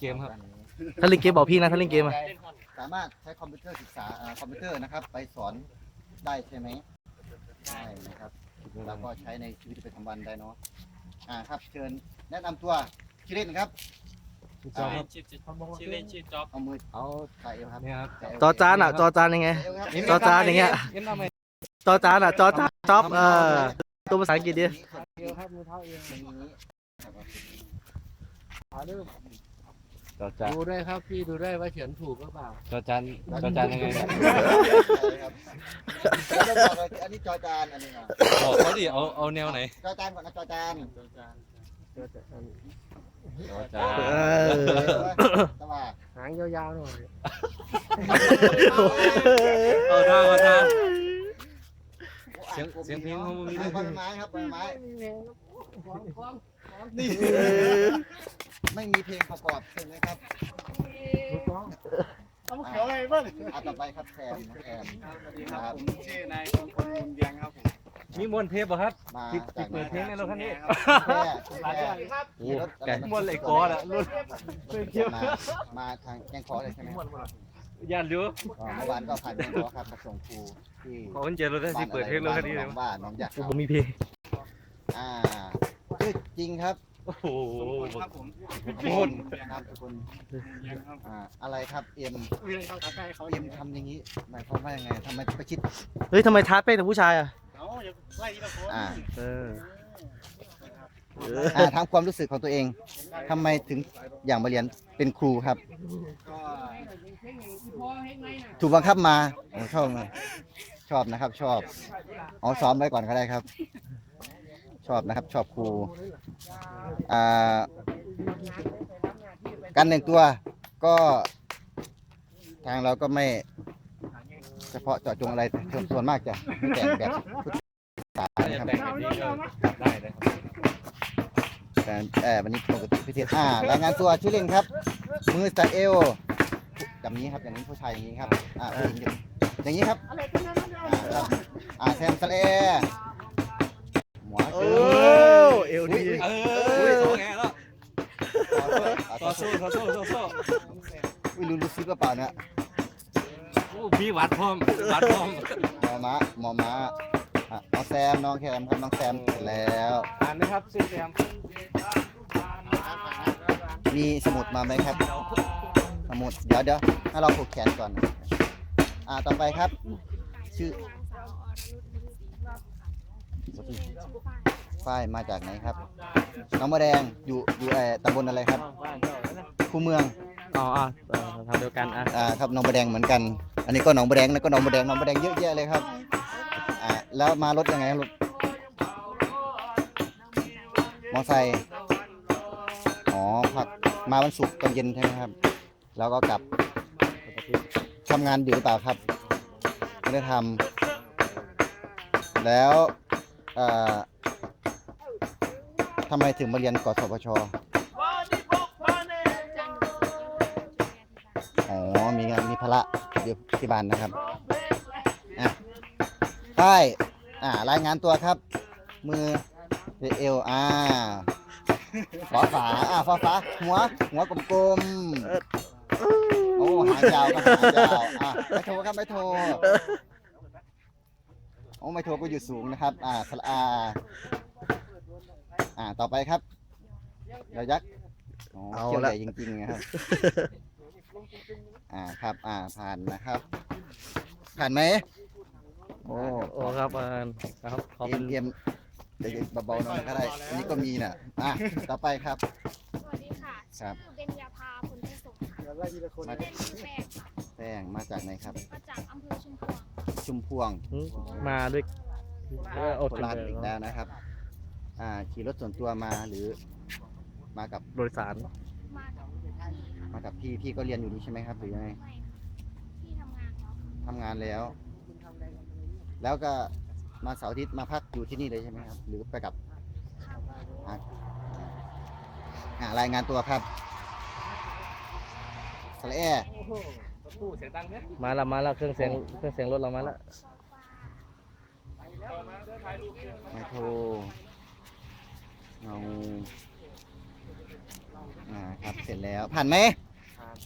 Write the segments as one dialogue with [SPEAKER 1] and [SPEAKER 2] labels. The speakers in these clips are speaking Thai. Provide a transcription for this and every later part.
[SPEAKER 1] เกมครับ
[SPEAKER 2] ถ้าเล่นเกมบอกพี่นะถ้าเล่นเกมอะ
[SPEAKER 3] สามารถใช้คอมพิวเตอร์ศึกษาอ่าคอมพิวเตอร์นะครับ ไปสอนได้ใช่ไหมใช่นะครับแล้วก็ใช้ในชีวิตประจำวันได้เนาะอ่าครับเชิญแนะนำตัวชื่อเล่นครับ
[SPEAKER 1] จอครับ
[SPEAKER 4] ชื่อชื่อเล่นชื่อจ๊อบ
[SPEAKER 3] เอามือเอาถ่ายเอวครับ
[SPEAKER 1] เนี่ยครับ
[SPEAKER 3] ถ่ายเว
[SPEAKER 2] จอจานอะจอจานยังไง
[SPEAKER 3] ถ่ายเอวครับ
[SPEAKER 2] จอจานอย่างเงี้ย
[SPEAKER 1] เอ็นทำไม
[SPEAKER 2] จอจานอะจอจานจ็อบเออตัวภาษาอังกฤษดิ
[SPEAKER 1] เอวครับมือเท้าเอว
[SPEAKER 3] อย่างนี้ครับ
[SPEAKER 1] จอจาน
[SPEAKER 5] ดูด้วยครับพี่ดูด้วยว่าเขียนถูกหรือเปล่า
[SPEAKER 1] จอจานจอจานยังไงเนี่ย
[SPEAKER 3] ใช่ครับแล้วก็บอกเลยอันนี้จอจานอันนี้นะ
[SPEAKER 1] บอกเขาดิเอาเอาแนวไหน
[SPEAKER 3] จอจานก่อนนะจอจาน
[SPEAKER 1] จอจาน
[SPEAKER 2] เออ
[SPEAKER 3] ตะว่า
[SPEAKER 5] หางยาวๆหน่อย
[SPEAKER 1] เอาท่าเอาท่า
[SPEAKER 3] เสี
[SPEAKER 1] เสียงเสียงเพลงเขาบ่มี
[SPEAKER 3] ใบไม้ครับใบไม้
[SPEAKER 2] นี่
[SPEAKER 3] ไม่มีเพลงประกอบใช่ไหมครับ
[SPEAKER 5] ต้องเขียวอะไรบ้าง
[SPEAKER 3] อะต่อไปครับแซมน้องแซมครับ
[SPEAKER 4] ชื่อนายมงคลมุนเวียงครับผม
[SPEAKER 1] มีมวนเทปป่ะครับ
[SPEAKER 3] มา
[SPEAKER 1] ที่
[SPEAKER 3] จาก
[SPEAKER 1] ที่เปิดเพลงในรถคันนี้
[SPEAKER 3] แค่แค่
[SPEAKER 2] โอ้ไก่
[SPEAKER 1] มวนเหล็กกอละรุ่น
[SPEAKER 3] มามาทางแกงขอเลยใช่ไหม
[SPEAKER 1] ยานอยู่
[SPEAKER 3] อ๋อเมื่อวานก็ผ่านแกงขอครับมาส่งครูที่
[SPEAKER 1] ขอคนเจรถได้ที่เปิดเพลงรถคันนี้เลย
[SPEAKER 3] บ้านว่าน้องอยาก
[SPEAKER 2] ผมมีเพลง
[SPEAKER 3] อ่าชื่อจริงครับ
[SPEAKER 1] โอ้โห
[SPEAKER 4] ครับผม
[SPEAKER 1] โคตร
[SPEAKER 3] นามสกุล
[SPEAKER 4] เวียงครับ
[SPEAKER 3] อ่าอะไรครับเอ็ม
[SPEAKER 5] เวียนเข้าใกล้เขา
[SPEAKER 3] เอ็มทำอย่างนี้หมายความว่ายังไงทำไมประชิด
[SPEAKER 2] เฮ้ยทำไมท้าเป้แต่ผู้ชายอะ
[SPEAKER 5] เขาอย่าไล่ทีละคน
[SPEAKER 3] อ่า
[SPEAKER 2] เออ
[SPEAKER 3] อ่าถามความรู้สึกของตัวเองทำไมถึงอยากมาเรียนเป็นครูครับ
[SPEAKER 4] ก็
[SPEAKER 3] ถูกบังคับมาผมชอบนะชอบนะครับ ชอบเอาซ้อมไว้ก่อนก็ได้ครับ ชอบนะครับ ชอบครูอ่าการแต่งตัวก็ทางเราก็ไม่เฉพาะเจาะจงอะไรแต่ส่วนมากจะไม่แต่งแบบพุทธศาส
[SPEAKER 1] ถ้า
[SPEAKER 3] นา
[SPEAKER 1] จะ
[SPEAKER 3] ครับ
[SPEAKER 1] แต่งแบบนี้ก็ได้เลยครับ
[SPEAKER 3] แต่เออวันนี้ปกติพิเศษอ่ารายงานตัวชื่อเล่นครับ มือสไตล์เอลแบบนี้ครับอย่างนี้ผู้ชายอย่างนี้ครับอ่าผู้หญิงอย่างนี้ครับอ่าครับอ่าแซมสเล
[SPEAKER 2] อุ้
[SPEAKER 3] ยรู้รู้ซึกหรือเปล่าเนี่ย
[SPEAKER 1] โอ้มีวัดพร้อมวัดพร้อม
[SPEAKER 3] หมอม้าหมอม้าอะน้องแซมน้องแคมครับน้องแซมเสร็จแล้ว
[SPEAKER 1] อ่านนะครับชื่อแซม
[SPEAKER 3] มีสมุดมาไหมครับ สมุดเดี๋ยวเดี๋ยวให้เราผูกแขนก่อน อ่าต่อไปครับ ชื่อฝ้ายมาจากไหนครับ น้องมะแดงอยู่อยู่เอ่อตำบลอะไรครับ คูเมือง
[SPEAKER 2] อ๋ออะเออทำเดียวกันอะ
[SPEAKER 3] อ่าครับหน้องมะแดงเหมือนกัน อันนี้ก็หนองมะแดงแล้วก็หนองมะแดงหนองมะแดงเยอะแยะเลยครับอ่าแล้วมารถยังไงครับรถมอไซค์อ๋อพักมาวันศุกร์ตอนเย็นใช่ไหมครับ แล้วก็กลับทำงานอยู่หรือเปล่าครับไม่ได้ทำแล้วเอ่อทำไมถึงมาเรียนกศปช มีงานมีภาระอยู่ที่บ้านนะครับอะใช่อ่ารายงานตัวครับ มือเอวอ่าฝาฝาอ่าฝาฝาหัว หัวกลมๆโอ้หางยาวก็หางยาวอะไม่โทรครับไม่โทรโอ้ไม่โทรก็อยู่สูงนะครับ อ่าสละอาอ่าต่อไปครับยอยักษ์อ๋อเขี้ยวใหญ่จริงๆนะครับ อ่าครับ อ่าผ่านนะครับ ผ่านไหมโอ้
[SPEAKER 2] โอ้ครับอ่าครับขอ
[SPEAKER 3] เอ็
[SPEAKER 2] เป็น
[SPEAKER 3] มเอ็มเดี๋ยวเบาๆหน่อยก็ได้ อันนี้ก็มีน่ะอะต่อไปครับ
[SPEAKER 6] สวัสดีค่ะ
[SPEAKER 3] ครั
[SPEAKER 6] ชื่
[SPEAKER 3] บ
[SPEAKER 6] อเบญญาภาผลประสงค์ค่ะ
[SPEAKER 5] อย่าไล่ทีละคน
[SPEAKER 3] มา
[SPEAKER 6] เล่นชื่อแป้งค่ะ
[SPEAKER 3] แป้งมาจากไหนครับ
[SPEAKER 6] มาจากอำเภอชุมพวง
[SPEAKER 3] ชุมพวง
[SPEAKER 2] หืมมาด้วยเออโอ้
[SPEAKER 3] โค
[SPEAKER 2] ถึง
[SPEAKER 3] ราช
[SPEAKER 2] เลย
[SPEAKER 3] อีกแล้วนะครับ อ่าขี่รถส่วนตัวมาหรือ มากับ
[SPEAKER 2] โดยสาร
[SPEAKER 6] มาจากพี่ค่ะ
[SPEAKER 3] มากับพี่พี่ก็เรียนอยู่นี่ใช่ไหมครับหรือยังไง
[SPEAKER 6] ไม่พี่ทำงานแล้ว
[SPEAKER 3] ทำงานแล้วแล้วก็มาเสาร์อาทิตย์มาพักอยู่ที่นี่เลยใช่ไหมครับ หรือไปกับ
[SPEAKER 6] ค่ะ
[SPEAKER 3] อะอ่ารายงานตัวครับสละแอ
[SPEAKER 1] ตู้เสียงดังเนี่ย
[SPEAKER 2] มาแล้วมาแล้วเครื่องเสียงเครื่องเสียงรถเรามาแล้ว
[SPEAKER 3] ไมโทรเอาอ่าครับเสร็จแล้วผ่านไหม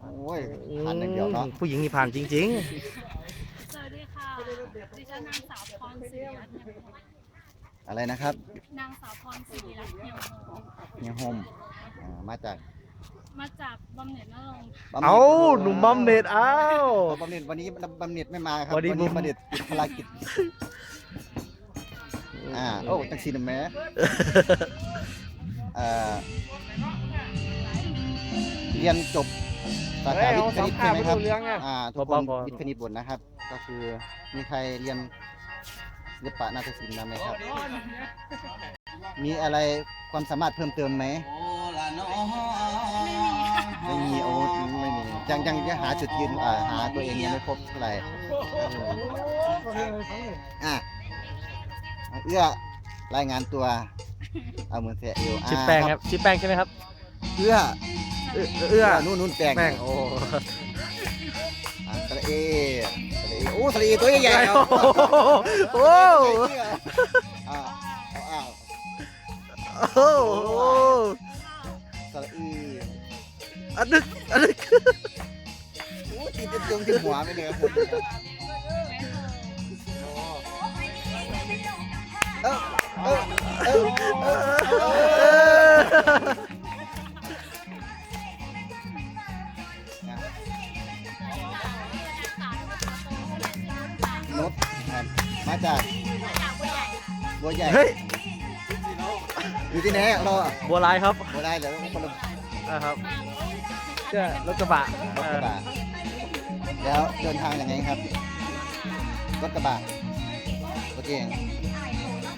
[SPEAKER 3] โอ้ยผ่านอย่างเดียวเนาะ
[SPEAKER 2] ผู้หญิงนี่ผ่านจริง
[SPEAKER 6] สวัสดีค่ะ ดิฉันนางสาวพรศรีรัตน์เนียมโฮ
[SPEAKER 3] อะไรนะครับ
[SPEAKER 6] นางสาวพรศรีรัตน์เนียมโฮ
[SPEAKER 3] เฮียโฮมอ่ามาจาก
[SPEAKER 6] มาจากบำเหน็จนรงค์
[SPEAKER 3] บำ
[SPEAKER 2] ๆ
[SPEAKER 3] ห
[SPEAKER 2] เอาหนุ่มบอมเน็ตเอา
[SPEAKER 3] บำเหน็จวันนี้บำเหน็จไม่มาครับ
[SPEAKER 2] วั
[SPEAKER 3] วัน
[SPEAKER 2] นี้
[SPEAKER 3] นี้
[SPEAKER 2] บุ๋ม
[SPEAKER 3] บำเหน็จติดภารกิจอ่าโอ้จังซีนแหม่เอ่อ เรียนจบสาขาวิทย์คณิตใช่ไหมครับอ่าทุกคนวิทย์คณิตบทนะครับ ก็คือมีใครเรียนศิลปะนาฏศิลป์มาไหมครับ มีอะไรความสามารถเพิ่มเติมไหมไม่มีโอ้ไม่มียังยังยังหาจุดยืนอ่าหาตัวเองยังไม่พบเท่าไหร่อะเอื้อรายงานตัวเอามือแตะเอวอ่า
[SPEAKER 2] ชิปแป้งครับชิปแป้งใช่ไหมครับ
[SPEAKER 3] เอื้อ
[SPEAKER 2] เอื้อเอื้อ
[SPEAKER 3] นู่นนู่นแป้ง
[SPEAKER 2] แป้งโอ้
[SPEAKER 3] อะสระเอสระเอโอ้สระเอตัวใหญ่ๆเอา
[SPEAKER 2] โอ้
[SPEAKER 3] อ่าเอาอ้าว
[SPEAKER 2] โอ้โห
[SPEAKER 3] สระอี
[SPEAKER 2] อันนึกอันนึก
[SPEAKER 3] โอ้ติดจะจงที่หัวไปเลยครับเออเออเออเออเออ จากบัวใหญ่
[SPEAKER 2] เฮ้ย
[SPEAKER 3] อยู่ที่ไหนอะเราอะ
[SPEAKER 2] บัวลายครับ
[SPEAKER 3] บัวได้เดี๋ยวคนละ
[SPEAKER 2] นะครับเจ้ารถกระบะ
[SPEAKER 3] รถกระบะแล้วเดินทางยังไงครับรถกระบะโอเค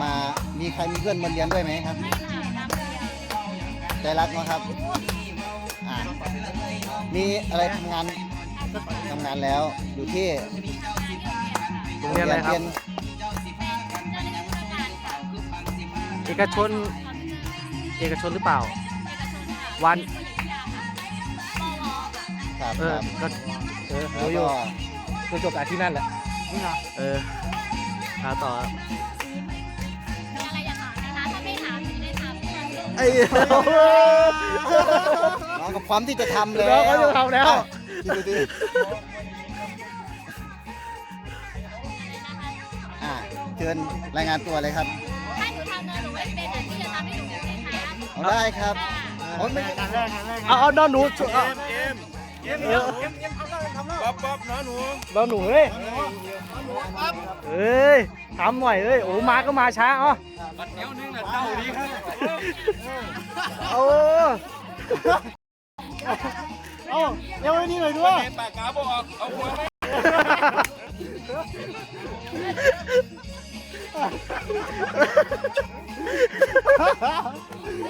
[SPEAKER 3] มามีใครมีเพื่อนมาเรียนด้วยไหมครับใจรักเนาะครับอ่ามีอะไรทำงานทำงานแล้วอยู่ที่
[SPEAKER 2] โรงเรียน อะไรครับ เอกชน เอกชนหรือเปล่า วัน
[SPEAKER 3] ครับ
[SPEAKER 2] เอ
[SPEAKER 3] ค
[SPEAKER 2] อ
[SPEAKER 3] รับ
[SPEAKER 2] ก็ เออ
[SPEAKER 3] แล้ว
[SPEAKER 2] รู้อยู่
[SPEAKER 3] ก็
[SPEAKER 2] ก็จบจากที่นั่นแหละเออหาต่อครับ
[SPEAKER 6] มีอะไรจะถามนะคะถ้าไม่ถามจะได้ถามเพื่อน
[SPEAKER 2] ไอ้
[SPEAKER 3] น้องกับพร้อมที่จะทำแล้ว
[SPEAKER 2] น้องเขาจะทำแล้ว
[SPEAKER 3] เอ้าคิดดูดิ ชิญรายงานตัวเลยครับ
[SPEAKER 6] ถ้าหนูทำเงินหนูไม่เป็นอะที่จะทำให้หนูเป็นไหมคะ
[SPEAKER 3] เอาได้ครับโอ้ยไม่
[SPEAKER 5] การแรกการแรก
[SPEAKER 2] เอาเอานอนหนูช่วยเอา
[SPEAKER 4] เอ็มเอ็ม
[SPEAKER 2] เออ
[SPEAKER 5] เอ็มเอ็มทำแล้วทำแล้ว
[SPEAKER 4] ป๊อปป๊อปน้อหนู
[SPEAKER 2] นอนหนูเฮ้ยเอ้ยทำหน่อยเอ้ยโอ้มาก็มาช้าอ๋อ
[SPEAKER 1] บัดเดียวนึงน่ะเจ้าดีครับ
[SPEAKER 2] เอา
[SPEAKER 5] เอ้าเร็วไอ้นี่หน่อยด้วย
[SPEAKER 4] ปากกาบอกออกเอาหัวไหม
[SPEAKER 3] โ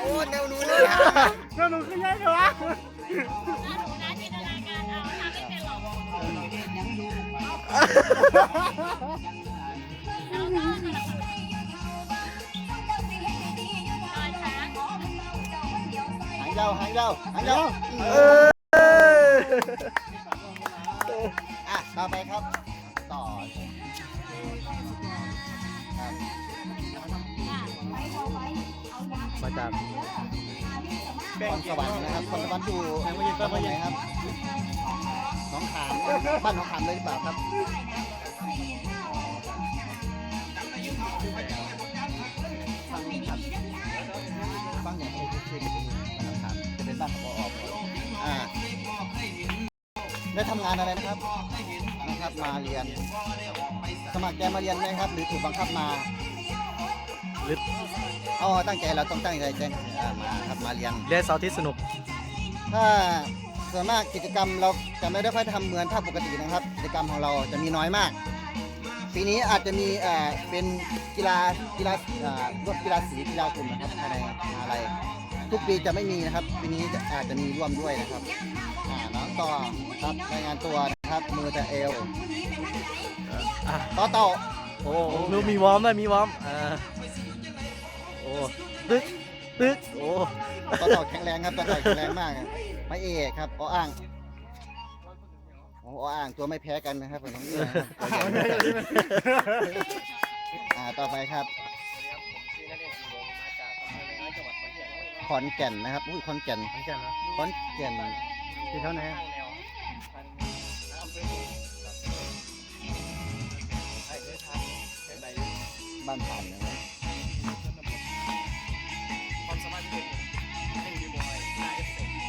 [SPEAKER 3] อ้เร็วรู้เลยอะ
[SPEAKER 5] แล้วหนูขึ้นยังไงวะ
[SPEAKER 6] ถ้าหนูนะจินตนาการเอาทำไม่เป็นหรอกแล้วก็ตอนช้า
[SPEAKER 3] หางยาวหางยาวหางยาว
[SPEAKER 2] เออ
[SPEAKER 3] อะต่อไปครับ
[SPEAKER 2] จาก
[SPEAKER 3] คนสวรรค์นะครับคนสวรรค์อยู่ตำบลไหนครับหน้องขามบ้านหน้องขามเลยหรือเปล่าครับฟังครับฟังอย่างที่ชื่อบ้านหน้องขามจะเป็นบ้านของพอออ่าได้ทำงานอะไรนะครับนะครับมาเรียน สมัครใจมาเรียนไหมครับ หรือถูกบังคับมา
[SPEAKER 2] หรือ
[SPEAKER 3] อ๋อตั้งใจเราต้องตั้งใจใจอ่ามาครับมาเรียน
[SPEAKER 2] เรียนเสาร์อาที่สนุก
[SPEAKER 3] ถ้าส่วนมากกิจกรรมเราจะไม่ได้ค่อยทำเหมือนภาคปกตินะครับ กิจกรรมของเราจะมีน้อยมาก ปีนี้อาจจะมีเอ่อเป็นกีฬากีฬาเอ่อรวบกีฬาสีกีฬากลุ่มนะครับภายในมหาลัยทุกปีจะไม่มีนะครับปีนี้จะอาจจะมีร่วมด้วยนะครับอ่าน้องต่อครับรายงานตัวนะครับมือแต่เอว
[SPEAKER 2] อะ
[SPEAKER 3] ต่อต่อ
[SPEAKER 2] โอ้มีมีวอร์มด้วยมีวอร์มอ่าโอ้ตึ๊กตึ๊กโอ้
[SPEAKER 3] ต่อต่อแข็งแรงครับต่อต่อแข็งแรงมากไม่เอกครับอ้ออ่างโอ้อ้ออ่างตัวไม่แพ้กันนะครับผมน้องเอาต่อไปครับพอนแก่นนะครับอุ้ยขอนแก่น
[SPEAKER 5] ขอนแก่นเหรอ
[SPEAKER 3] ขอนแก่น
[SPEAKER 5] ที่เท่าไหร่
[SPEAKER 3] บ้านผ่านนะ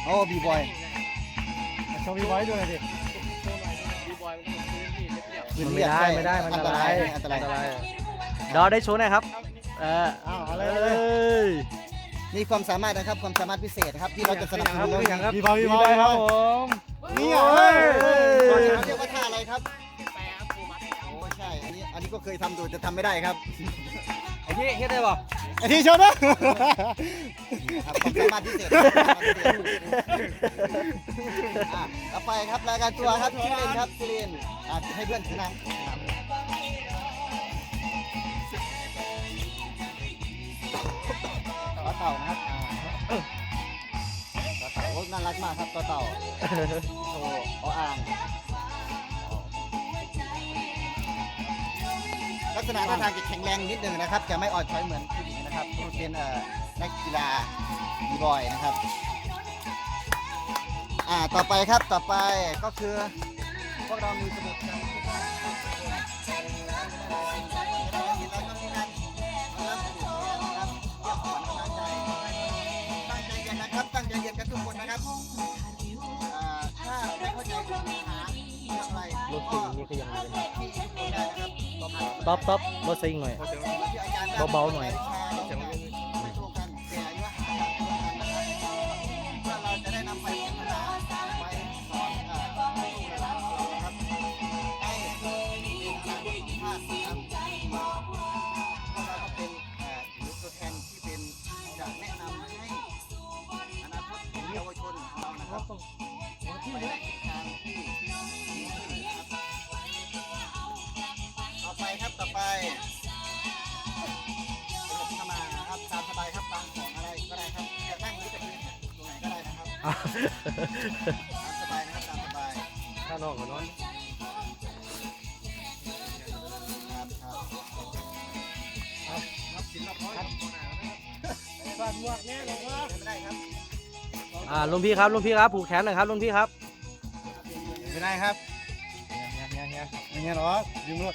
[SPEAKER 3] โอ้บีบอย
[SPEAKER 5] โชว์พี่ไว้ด้วยดิ
[SPEAKER 1] บีบอยมันก็พื้นที่เรียบ
[SPEAKER 2] มันไม่ได้ไม่ได้มันอันตราย
[SPEAKER 3] อันตราย
[SPEAKER 2] อันตรายดอได้โชว์หน่อยครับ เออ
[SPEAKER 5] อ้าวเอาเล
[SPEAKER 2] เอย้ย
[SPEAKER 3] นี่ความสามารถนะครับความสามารถพิเศษนะครับที่เราจะสนับสนุน
[SPEAKER 2] ครับครับ
[SPEAKER 5] พี่บอยพี่บอย
[SPEAKER 2] ครับผม
[SPEAKER 3] นี่
[SPEAKER 2] โอ้
[SPEAKER 3] เฮ้
[SPEAKER 2] ย
[SPEAKER 3] ยก่อนจะเรียกว่าท่าอะไรครับ
[SPEAKER 1] ๆแปรครับครูมัด
[SPEAKER 3] โอ้ใช่อันนี้อันนี้ก็เคยทำดูแต่ทำไม่ได้ครับ
[SPEAKER 2] ไอ้ที่เฮ็ดได้ป่ะ
[SPEAKER 5] ไอที่ชนนะ
[SPEAKER 3] ครับความสามารถพิเศษความสามารถพิเศษอะต่อไปครับรายการตัวครับซิลินครับซิลินอะให้เพื่อนถือนะต่อเต่านะครับอ่าต่อเต่าโอ้น่ารักมากครับต่อเต่าโอ้ออ่าง ลักษณะท่าทางจะแข็งแรงนิดนึงนะครับ จะไม่อ่อนช้อยเหมือนผู้หญิง นะครับเป็นเอ่อนักกีฬาบีบอยนะครับอ่าต่อไปครับต่อไปก็คือพวกเรามีสมุดกันตั้งใจเรียนนะครับตั้งใจเรียนกันทุกคนนะครับอ่าถ้าไม่เข้าใจปัญหาเรื่องอะไร
[SPEAKER 2] รถ
[SPEAKER 3] ก็
[SPEAKER 2] ติดนี่ก็ยังมีเลย
[SPEAKER 3] ที่ที่ได้นะครับต่อไป
[SPEAKER 2] ต๊อปต๊อปรถซิงหน่อยเบาๆหน่อย
[SPEAKER 3] สบายนะครับตามสบาย
[SPEAKER 2] ข้างนอกกันน้อย
[SPEAKER 3] ครับครับ
[SPEAKER 5] รับสินรับพรฝากหมวกแน่เลยว่า
[SPEAKER 3] ไม่ได้ครับ
[SPEAKER 2] อ่าลุงพี่ครับลุงพี่ครับผูกแขนหน่อยครับลุงพี่ครับ
[SPEAKER 5] ไม่ได้ครับเฮียเฮียเฮียเฮียหรอยืมรถ